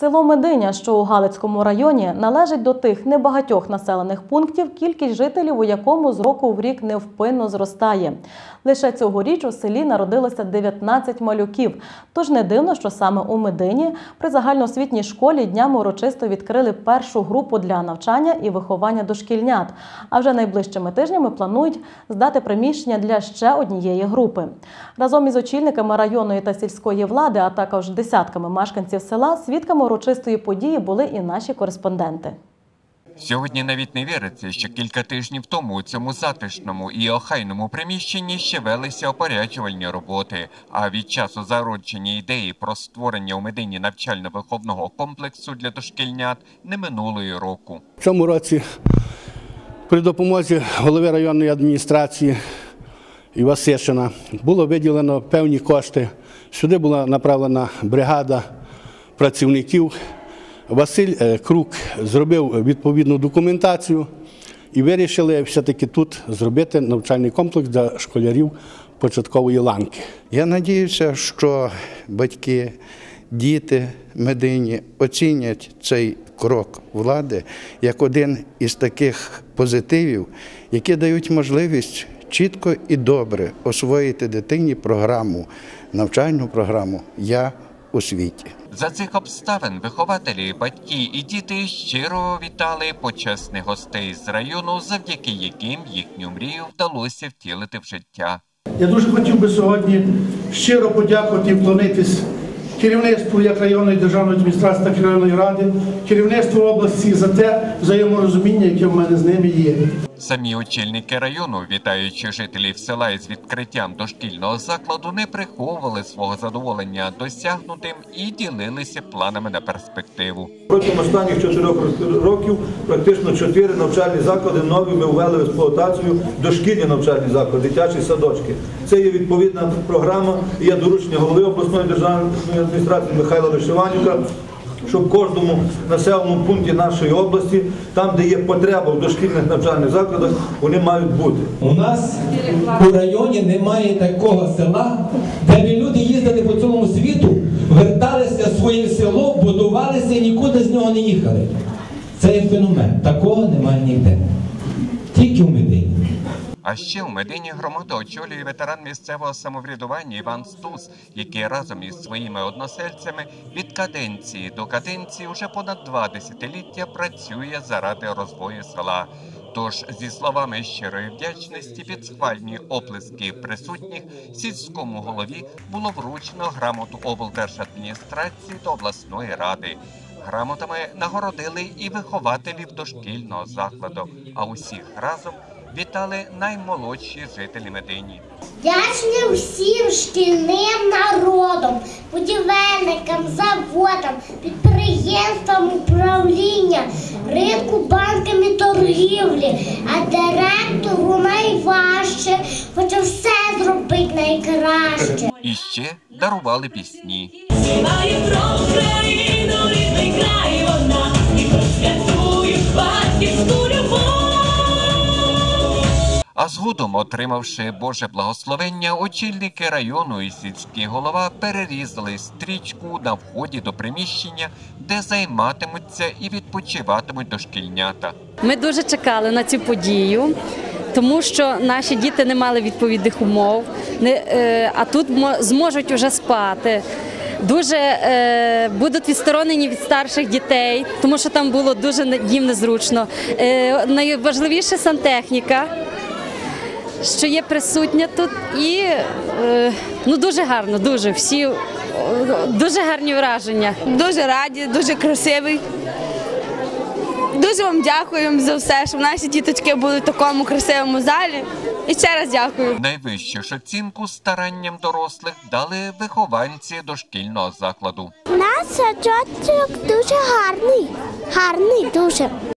Село Мединя, що у Галицькому районі, належить до тих небагатьох населених пунктів, кількість жителів у якому з року в рік невпинно зростає. Лише цьогоріч у селі народилося 19 малюків. Тож не дивно, що саме у Медині при загальноосвітній школі днями урочисто відкрили першу групу для навчання і виховання дошкільнят. А вже найближчими тижнями планують здати приміщення для ще однієї групи. Разом із очільниками районної та сільської влади, а також десятками мешканців села, свідками урочистої події були і наші кореспонденти. Сьогодні навіть не віриться, що кілька тижнів тому у цьому затишному і охайному приміщенні ще велися опоряджувальні роботи. А від часу зародження ідеї про створення у медині навчально-виховного комплексу для дошкільнят не минуло і року. В цьому році при допомозі голови районної адміністрації Івасишина було виділено певні кошти. Сюди була направлена бригада працівників. Василь е, Крук зробив відповідну документацію і вирішили все-таки тут зробити навчальний комплекс для школярів початкової ланки. Я надіюся, що батьки, діти медині оцінять цей крок влади як один із таких позитивів, які дають можливість чітко і добре освоїти дитині програму, навчальну програму Я у світі. За цих обставин вихователі, батьки і діти щиро вітали почесних гостей з району, завдяки яким їхню мрію вдалося втілити в життя. Я дуже хотів би сьогодні щиро подякувати і вклонитись керівництву як районної державної адміністрації, так і районної ради, керівництву області за те взаєморозуміння, яке в мене з ними є. Самі очільники району, вітаючи жителів села із відкриттям дошкільного закладу, не приховували свого задоволення досягнутим і ділилися планами на перспективу. Протягом останніх чотирьох років практично чотири навчальні заклади нові ми ввели в експлуатацію дошкільні навчальні заклади, дитячі садочки. Це є відповідна програма і є доручення голови обласної державної адміністрації Михайла Вишиванюка, щоб в кожному населеному пункті нашої області, там, де є потреба в дошкільних навчальних закладах, вони мають бути. У нас у районі немає такого села, де б люди їздили по цілому світу, верталися в своє село, будувалися і нікуди з нього не їхали. Це є феномен. Такого немає ніде. Тільки в Медині. А ще у медині громаду очолює ветеран місцевого самоврядування Іван Стус, який разом із своїми односельцями від каденції до каденції уже понад два десятиліття працює заради розвою села. Тож, зі словами щирої вдячності під схвальні оплески присутніх, сільському голові було вручено грамоту облдержадміністрації та обласної ради. Грамотами нагородили і вихователів дошкільного закладу, а усіх разом вітали наймолодші жителі Медині. Вдячні всім шкільним народом, будівельникам, заводам, підприємствам управління, ринку, банкам і торгівлі, а директору найважче, хоче все зробити найкраще. І ще дарували пісні. Співає про Україну, рідний край вона, і батьківську Згодом, отримавши Боже благословення, очільники району і сільський голова перерізали стрічку на вході до приміщення, де займатимуться і відпочиватимуть дошкільнята. Ми дуже чекали на цю подію, тому що наші діти не мали відповідних умов, не, е, а тут мо- зможуть уже спати. Дуже е, будуть відсторонені від старших дітей, тому що там було дуже їм незручно. Е, найважливіше сантехніка, що є присутня тут, і е, ну дуже гарно, дуже всі е, дуже гарні враження. Дуже раді, дуже красивий. Дуже вам дякуємо за все, що наші діточки були в такому красивому залі. І ще раз дякую. Найвищу ж оцінку старанням дорослих дали вихованці дошкільного закладу. Наш садочок дуже гарний, гарний дуже.